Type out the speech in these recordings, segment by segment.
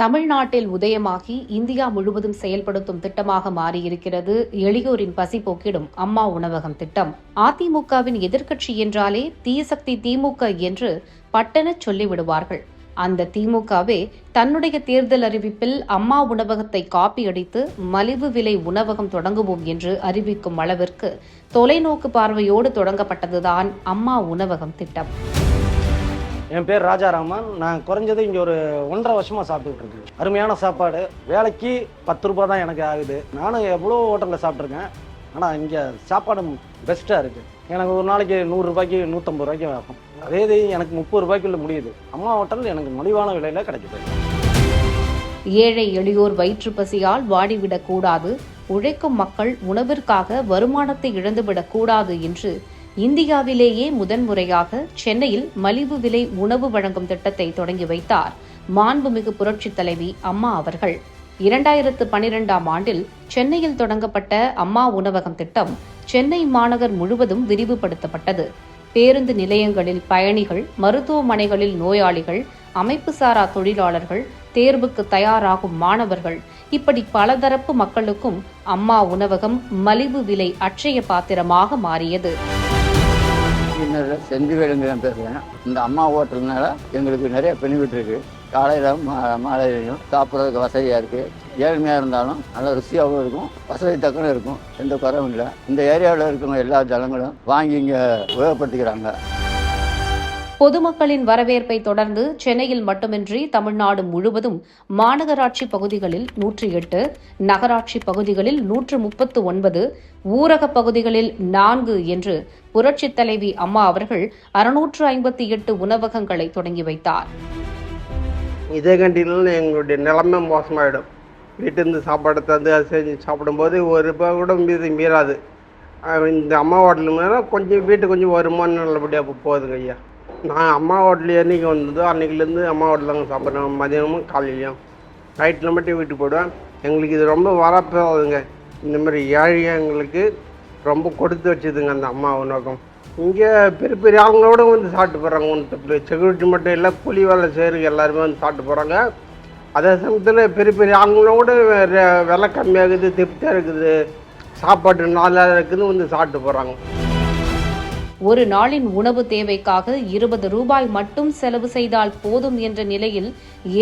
தமிழ்நாட்டில் உதயமாகி இந்தியா முழுவதும் செயல்படுத்தும் திட்டமாக மாறியிருக்கிறது. எளியோரின் பசி போக்கிடும் அம்மா உணவகம் திட்டம். அதிமுகவின் எதிர்க்கட்சி என்றாலே தீயசக்தி திமுக என்று பட்டெனச் சொல்லிவிடுவார்கள். அந்த திமுகவே தன்னுடைய தேர்தல் அறிவிப்பில் அம்மா உணவகத்தை காப்பியடித்து மலிவு விலை உணவகம் தொடங்குவோம் என்று அறிவிக்கும் அளவிற்கு தொலைநோக்கு பார்வையோடு தொடங்கப்பட்டதுதான் அம்மா உணவகம் திட்டம். என் பேர் ராஜாராமன். நான் குறைஞ்சது இங்கே ஒரு ஒன்றரை வருஷமாக சாப்பிட்டுட்டு இருக்கேன். அருமையான சாப்பாடு. வேலைக்கு பத்து ரூபா தான் எனக்கு ஆகுது. நானும் எவ்வளோ ஹோட்டலில் சாப்பிட்ருக்கேன் ஆனால் இங்கே சாப்பாடு பெஸ்ட்டாக இருக்குது எனக்கு ஒரு நாளைக்கு நூறுரூபாய்க்கு நூற்றம்பது ரூபாய்க்கு ஆகும். அதே இது எனக்கு முப்பது ரூபாய்க்குள்ள முடியுது. அம்மா ஹோட்டல் எனக்கு மலிவான விலையில் கிடைக்குது. ஏழை எளியோர் வயிற்று பசியால் வாடிவிடக் கூடாது உழைக்கும் மக்கள் உணவிற்காக வருமானத்தை இழந்துவிடக் கூடாது என்று இந்தியாவிலேயே முதன்முறையாக சென்னையில் மலிவு விலை உணவு வழங்கும் திட்டத்தை தொடங்கி வைத்தார் மாண்புமிகு புரட்சித் தலைவி அம்மா அவர்கள். இரண்டாயிரத்து பனிரெண்டாம் ஆண்டில் சென்னையில் தொடங்கப்பட்ட அம்மா உணவகம் திட்டம் சென்னை மாநகர் முழுவதும் விரிவுபடுத்தப்பட்டது. பேருந்து நிலையங்களில் பயணிகள் மருத்துவமனைகளில் நோயாளிகள் அமைப்புசாரா தொழிலாளர்கள் தேர்வுக்கு தயாராகும் மாணவர்கள் இப்படி பலதரப்பு மக்களுக்கும் அம்மா உணவகம் மலிவு விலை அட்சய பாத்திரமாக மாறியது. செஞ்சு செந்திவேலுங்கிறேன் பேசுகிறேன் இந்த அம்மா ஹோட்டல்னால எங்களுக்கு நிறைய பெனிஃபிட் இருக்கு. காலையில் மா மாலையிலையும் சாப்பிட்றதுக்கு வசதியாக இருக்குது ஏழ்மையாக இருந்தாலும் நல்லா ருசியாகவும் இருக்கும். வசதி தக்கனும் இருக்கும். எந்த குறவும் இல்லை. இந்த ஏரியாவில் இருக்கிறவங்க எல்லா ஜனங்களும் வாங்கி இங்கே உபயோகப்படுத்திக்கிறாங்க. பொதுமக்களின் வரவேற்பை தொடர்ந்து சென்னையில் மட்டுமின்றி தமிழ்நாடு முழுவதும் மாநகராட்சி பகுதிகளில் நூற்றி எட்டு நகராட்சி பகுதிகளில் நூற்று முப்பத்து ஒன்பது ஊரகப் பகுதிகளில் நான்கு என்று புரட்சித் தலைவி அம்மா அவர்கள் அறுநூற்று ஐம்பத்தி எட்டு உணவகங்களை தொடங்கி வைத்தார். இதே கண்டினில் எங்களுடைய நிலைமை மோசமாயிடும். வீட்டிலேருந்து சாப்பாடு தந்து அதை செஞ்சு சாப்பிடும்போது ஒரு ரூபாய் கூட மீது மீறாது. இந்த அம்மா ஹோட்டல் கொஞ்சம் வீட்டுக்கு கொஞ்சம் வருமானம் நல்லபடியாக போகுதுங்க ஐயா. நான் அம்மா ஹோட்டல் என்றைக்கு வந்ததோ அன்றைக்கிலேருந்து அம்மா ஹோட்டலில் தாங்க சாப்பிட்றேன் மதியானமும் காலையிலையும். நைட்டில் மட்டும் வீட்டுக்கு போயிடுவேன் எங்களுக்கு இது ரொம்ப வரப்போகுதுங்க. இந்த மாதிரி ஏழைங்களுக்கு ரொம்ப கொடுத்து வச்சுதுங்க அந்த அம்மா உணவகம். இங்கே பெரிய பெரிய அவங்களோட வந்து சாப்பிட்டு போகிறாங்க ஒன்று செக்யூரிட்டி மட்டும் இல்லை கூலி வேலை செய்கிறவங்க எல்லாருமே வந்து சாப்பிட்டு போகிறாங்க அதே சமயத்தில் பெரிய பெரிய அவங்களோட விலை கம்மியாகுது திருப்தியாக இருக்குது. சாப்பாடு நல்லா இருக்குதுன்னு வந்து சாப்பிட்டு போகிறாங்க ஒரு நாளின் உணவு தேவைக்காக இருபது ரூபாய் மட்டும் செலவு செய்தால் போதும் என்ற நிலையில்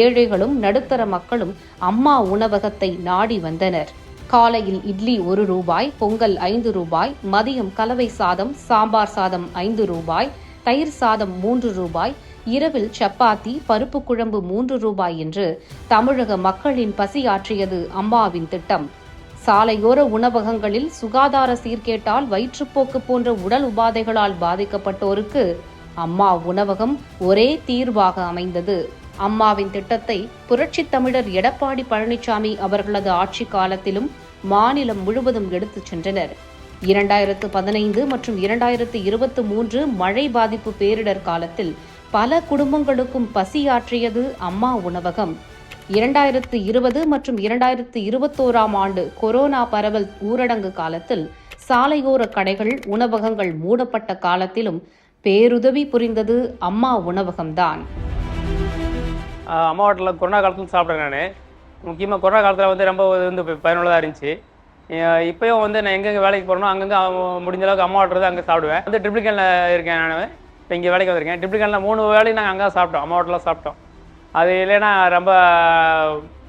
ஏழைகளும் நடுத்தர மக்களும் அம்மா உணவகத்தை நாடி வந்தனர். காலையில் இட்லி ஒரு ரூபாய் பொங்கல் ஐந்து ரூபாய் மதியம் கலவை சாதம் சாம்பார் சாதம் ஐந்து ரூபாய் தயிர் சாதம் மூன்று ரூபாய் இரவில் சப்பாத்தி பருப்பு குழம்பு மூன்று ரூபாய் என்று தமிழக மக்களின் பசியாற்றியது அம்மாவின் திட்டம். சாலையோர உணவகங்களில் சுகாதார சீர்கேட்டால் வயிற்றுப்போக்கு போன்ற உடல் உபாதைகளால் பாதிக்கப்பட்டோருக்கு அம்மா உணவகம் ஒரே தீர்வாக அமைந்தது. அம்மாவின் திட்டத்தை புரட்சி தமிழர் எடப்பாடி பழனிசாமி அவர்களது ஆட்சி காலத்திலும் மாநிலம் முழுவதும் எடுத்துச் சென்றனர். இரண்டாயிரத்து பதினைந்து மற்றும் இரண்டாயிரத்து இருபத்தி மூன்று மழை பாதிப்பு பேரிடர் காலத்தில் பல குடும்பங்களுக்கும் பசியாற்றியது அம்மா உணவகம். இரண்டாயிரத்து இருபது மற்றும் இரண்டாயிரத்து இருபத்தோராம் ஆண்டு கொரோனா பரவல் ஊரடங்கு காலத்தில் சாலையோர கடைகள் உணவகங்கள் மூடப்பட்ட காலத்திலும் பேருதவி புரிந்தது அம்மா உணவகம்தான். அம்மா ஹோட்டலில் கொரோனா காலத்தில் சாப்பிட்றேன் நான். முக்கியமாக கொரோனா காலத்தில் வந்து ரொம்ப வந்து பயனுள்ளதாக இருந்துச்சு. இப்போயும் வந்து நான் எங்கெங்கே வேலைக்கு போகிறனோ அங்கங்கே முடிஞ்ச அளவுக்கு அம்மா ஹோட்டல் அங்கே சாப்பிடுவேன். வந்து ட்ரிப்ளிகனில் இருக்கேன் நான். இப்போ இங்கே வேலைக்கு வந்திருக்கேன். ட்ரிப்ளிகனில் மூணு வேலையும் நாங்கள் அங்கே சாப்பிட்டோம். அம்மா ஹோட்டலில் சாப்பிட்டோம். அது இல்லைன்னா ரொம்ப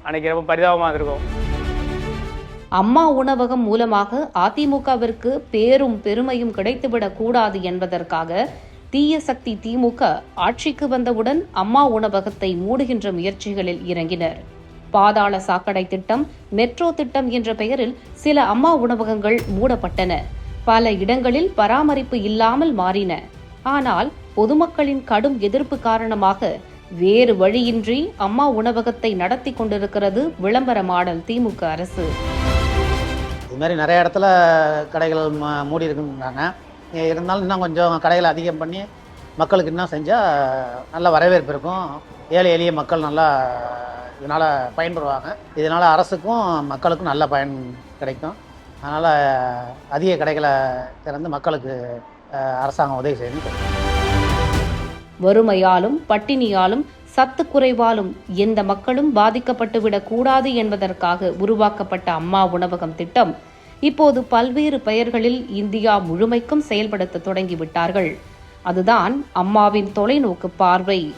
அன்னைக்கு ரொம்ப பரிதாபமாக இருக்கும் அம்மா உணவகம் மூலமாக அதிமுகவிற்கு பேரும் பெருமையும் கிடைத்துவிடக் கூடாது என்பதற்காக தீய சக்தி திமுக ஆட்சிக்கு வந்தவுடன் அம்மா உணவகத்தை மூடுகின்ற முயற்சிகளில் இறங்கினர். பாதாள சாக்கடை திட்டம் மெட்ரோ திட்டம் என்ற பெயரில் சில அம்மா உணவகங்கள் மூடப்பட்டன. பல இடங்களில் பராமரிப்பு இல்லாமல் மாறின. ஆனால் பொதுமக்களின் கடும் எதிர்ப்பு காரணமாக வேறு வழியின்றி அம்மா உணவகத்தை நடத்தி கொண்டிருக்கிறது விளம்பர மாடல் திமுக அரசு. இது மாதிரி நிறைய இடத்துல கடைகள் மூடி இருக்குங்கிறாங்க இருந்தாலும் இன்னும் கொஞ்சம் கடைகளை அதிகம் பண்ணி மக்களுக்கு இன்னும் செஞ்சால் நல்ல வரவேற்பு இருக்கும். ஏழை எளிய மக்கள் நல்லா இதனால் பயன்பெறுவாங்க இதனால் அரசுக்கும் மக்களுக்கும் நல்ல பயன் கிடைக்கும். அதனால் அதிக கடைகளை திறந்து மக்களுக்கு அரசாங்கம் உதவி செய்யணும் வறுமையாலும் பட்டினியாலும் சத்து குறைவாலும் எந்த மக்களும் பாதிக்கப்பட்டுவிடக் கூடாது என்பதற்காக உருவாக்கப்பட்ட அம்மா உணவகம் திட்டம் இப்போது பல்வேறு பெயர்களில் இந்தியா முழுமைக்கும் செயல்படுத்த தொடங்கிவிட்டார்கள். அதுதான் அம்மாவின் தொலைநோக்கு பார்வை.